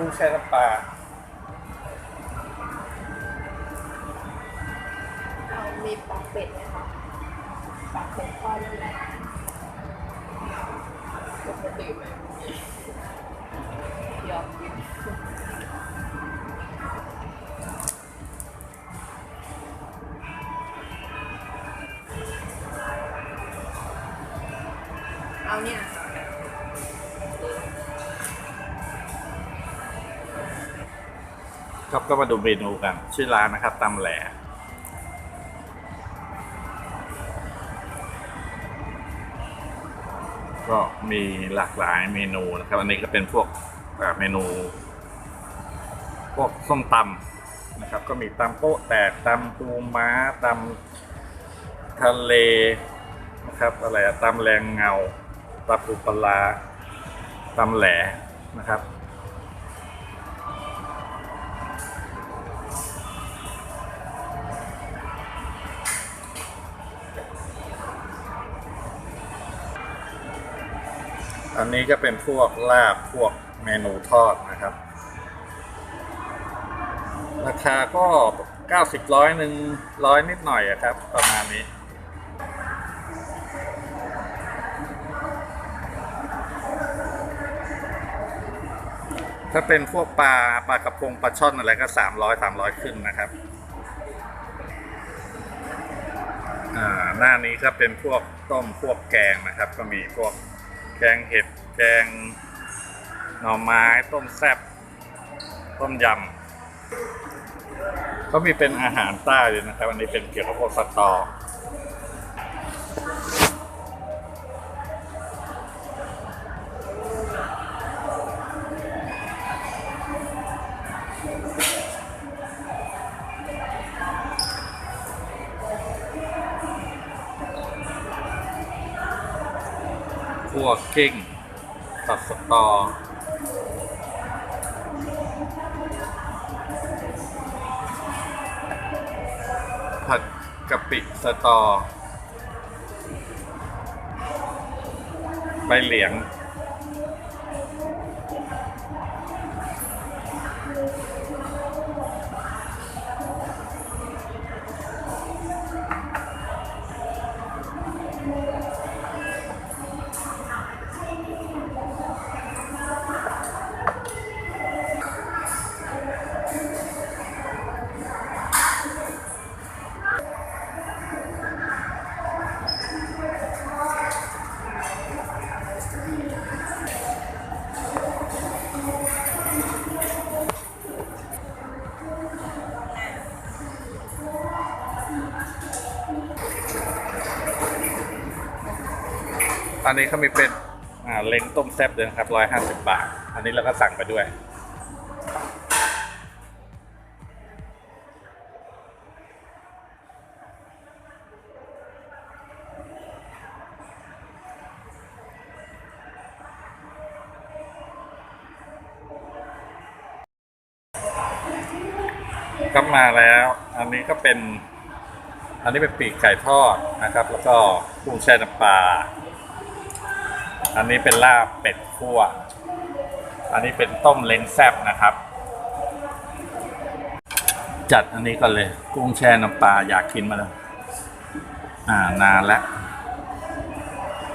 กุ้งแช่น้ำปลาเอามีปากเป็ดไหมคะปากเป็ดทอดได้ไหมปกติไหมยอมกินเอาเนี่ย ครับก็มาดูเมนูกัน ชื่อร้านนะครับตำแหลก็มีหลากหลายเมนูนะครับ อันนี้ก็เป็นพวกเอ่อเมนู พวกส้มตำนะครับ ก็มีตำโป๊ะแตกตำปูม้าตำทะเลนะครับอะไรตำแรงเงาตำปูปลาร้าตำแหลนะครับ อันนี้ก็เป็นพวกลาบพวกเมนูทอดนะครับ ราคาก็ 90ร้อยหนึ่งร้อยนิดหน่อยอะครับ ประมาณนี้ถ้าเป็นพวกปลาปลากระพงปลาช่อนอะไรก็ 300 300 ขึ้นนะครับอ่าหน้านี้ก็เป็นพวกต้มพวกแกงนะครับ ก็มีพวก แกงเห็ด แกงหน่อไม้ ต้มแซ่บ ต้มยำเขามีเป็นอาหารใต้เลยนะครับ อันนี้เป็นเกี่ยวกับพวกสตอั่วกกิ้งตัดสตอผัดกะปิสตอใบเหลียง อันนี้เขามีเป็นเล้งต้มแซ่บเลยนะครับร้อยห้าสิบบาท อันนี้เราก็สั่งไปด้วย ก็มาแล้ว อันนี้ก็เป็น อันนี้เป็นปีกไก่ทอดนะครับ แล้วก็กุ้งแช่น้ำปลา อันนี้เป็นลาบเป็ดคั่ว อันนี้เป็นต้มเล้งแซบนะครับ จัดอันนี้ก่อนเลย กุ้งแช่น้ำปลาอยากกินมาแล้วอ่านานแล้ว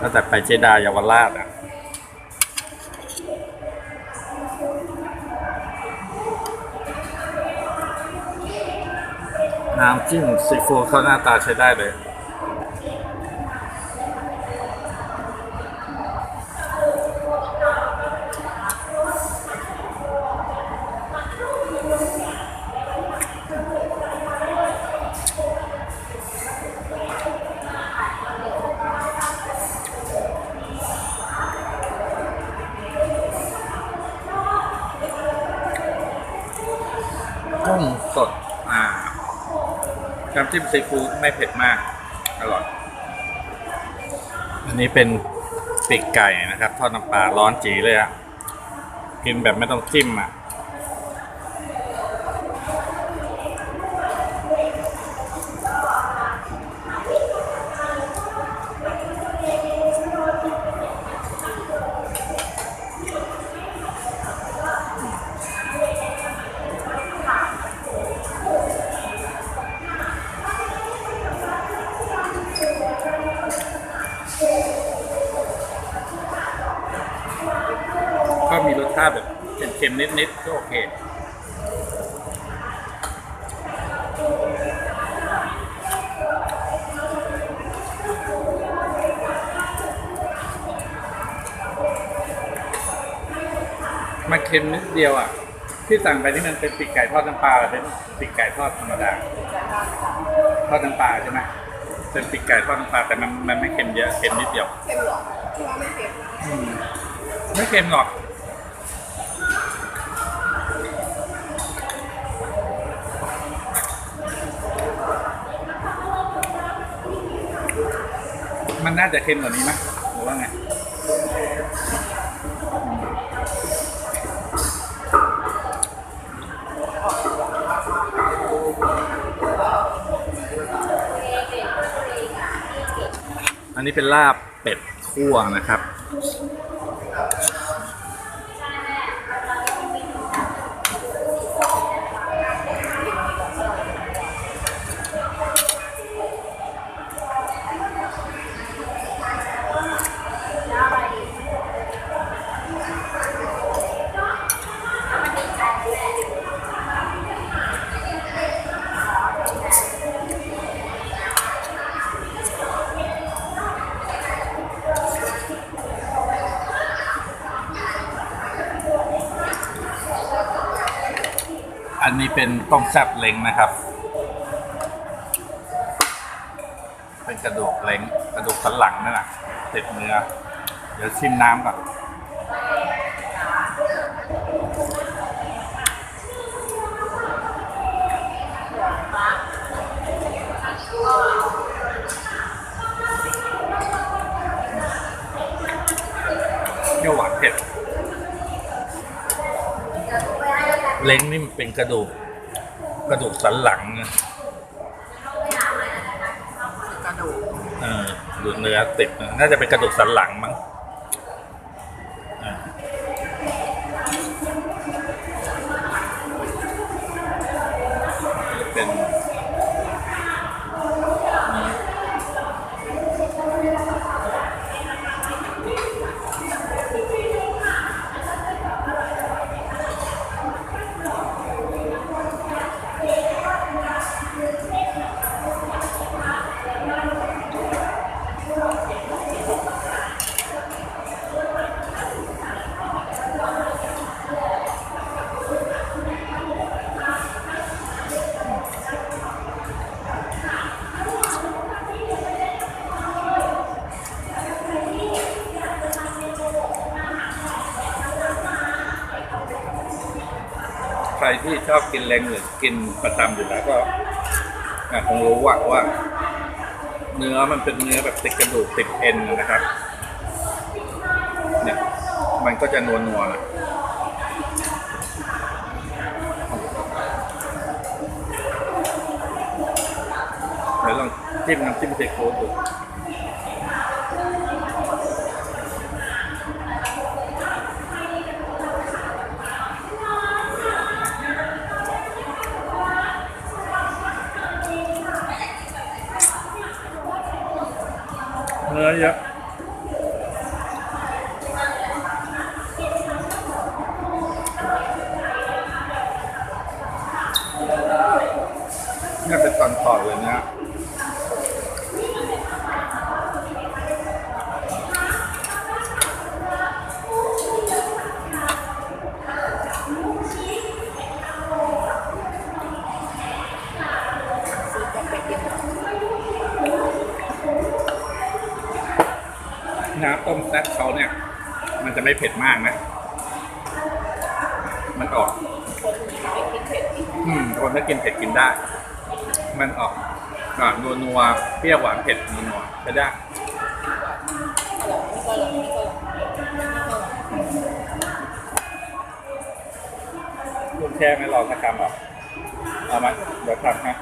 ตั้งแต่ไปเจดาเยาวราชอะน้ำจิ้มซีฟู้ดเขาหน้าตาใช้ได้เลย กุ้งสด อ่า น้ำ จิ้มซีฟู้ดไม่เผ็ดมาก อร่อย อันนี้เป็นปีกไก่นะครับ ทอดน้ำปลาร้อนจีเลยอะกินแบบไม่ต้องจิ้มอะ เค็มๆนิดๆก็โอเคมันเค็มนิดเดียวอะ ที่สั่งไปนี่มันเป็นปีกไก่ทอดน้ำปลาหรือเป็นปีกไก่ทอดธรรมดาทอดน้ำปลาใช่ไหมเป็นปีกไก่ทอดน้ำปลาแต่มันมันไม่เค็มเยอะเค็มนิดเดียวเค็มเหรอที่ว่าไม่เค็มอืมไม่เค็มหรอก มันน่าจะเค็มกว่านี้ไหมหรือว่าไงอันนี้เป็นลาบเป็ดคั่วนะครับ เป็นต้มแซ่บเล้งนะครับ เป็นกระดูกเล้งกระดูกสันหลังนั่นแหละติดเนื้อ เดี๋ยวชิมน้ำก่อนเปรี้ยวหวานเผ็ด เล้งนี่มันเป็นกระดูก กระดูกสันหลังนะกระดูกเออดูเนื้อติดนะน่าจะเป็นกระดูกสันหลังมั้ง รที่ชอบกินเล้งหรือกินประจำอยู่แล้วก็คงรู้ว่าว่า เนื้อมันเป็นเนื้อแบบติดกระดูกติดเอ็นนะครับ เนี่ย มันก็จะนัวนัวๆนะเดี๋ยวลองจิ้มน้ำจิ้มซีฟู้ดดู เนี่ยเป็นตอนทอเลยนะซื้อกับเป็ดเย็นน้ำต้มแซ่บเขาเนี่ย มันจะไม่เผ็ดมากนะ มันออก อืม คนถ้ากินเผ็ดกินได้ มันออกหวานัวนัวเปรี้ยวหวานเผ็ดนัวนัวใช่ได้อร่อยไม่ก็อร่อยไม่ก็อร่อยไม่ก็อร่อยลูกแช่ไม่รอสักคำหรอกเอามาเดี๋ยวทำฮะ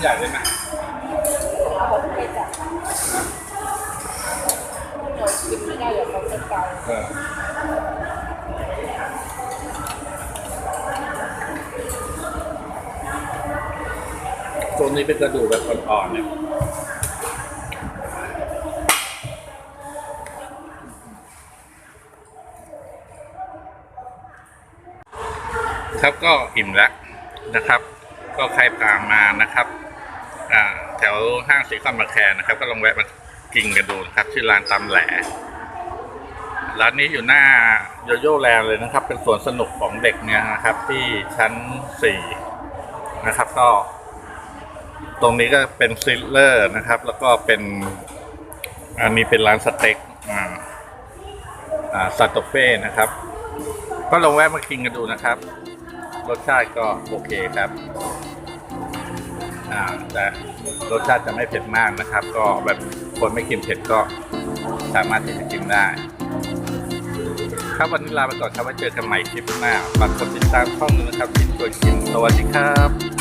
เดี๋ยวเอาชิ้นใหญ่เลยนะเขาไม่จับเรากินไม่ได้เดี๋ยวเขาจะเกาตัวนี้เป็นกระดูกแบบอ่อนๆเนี่ยครับก็อิ่มแล้วนะครับ ก็ใครผ่านมานะครับ แถวห้างสีคอนบาแคนะครับ ก็ลองแวะมากินกันดูนะครับที่ร้านตำแหลร้านนี้อยู่หน้าโยโย่แลนด์เลยนะครับ เป็นสวนสนุกของเด็กเนี่ยนะครับ ที่ชั้นสี่นะครับก็ ตรงนี้ก็เป็นซิลเลอร์นะครับ แล้วก็เป็น อันนี้เป็นร้านสเต็กอ่าอ่าซาโตเฟ่นะครับ ก็ลองแวะมากินกันดูนะครับ รสชาติก็โอเคครับ อ่าแต่รสชาติจะไม่เผ็ดมากนะครับ ก็แบบคนไม่กินเผ็ดก็สามารถที่จะกินได้ครับวันนี้ลาไปก่อนครับไว้เจอกันใหม่คลิปหน้าฝากกดติดตามช่องนึงนะครับกินตัวกินสวัสดีครับ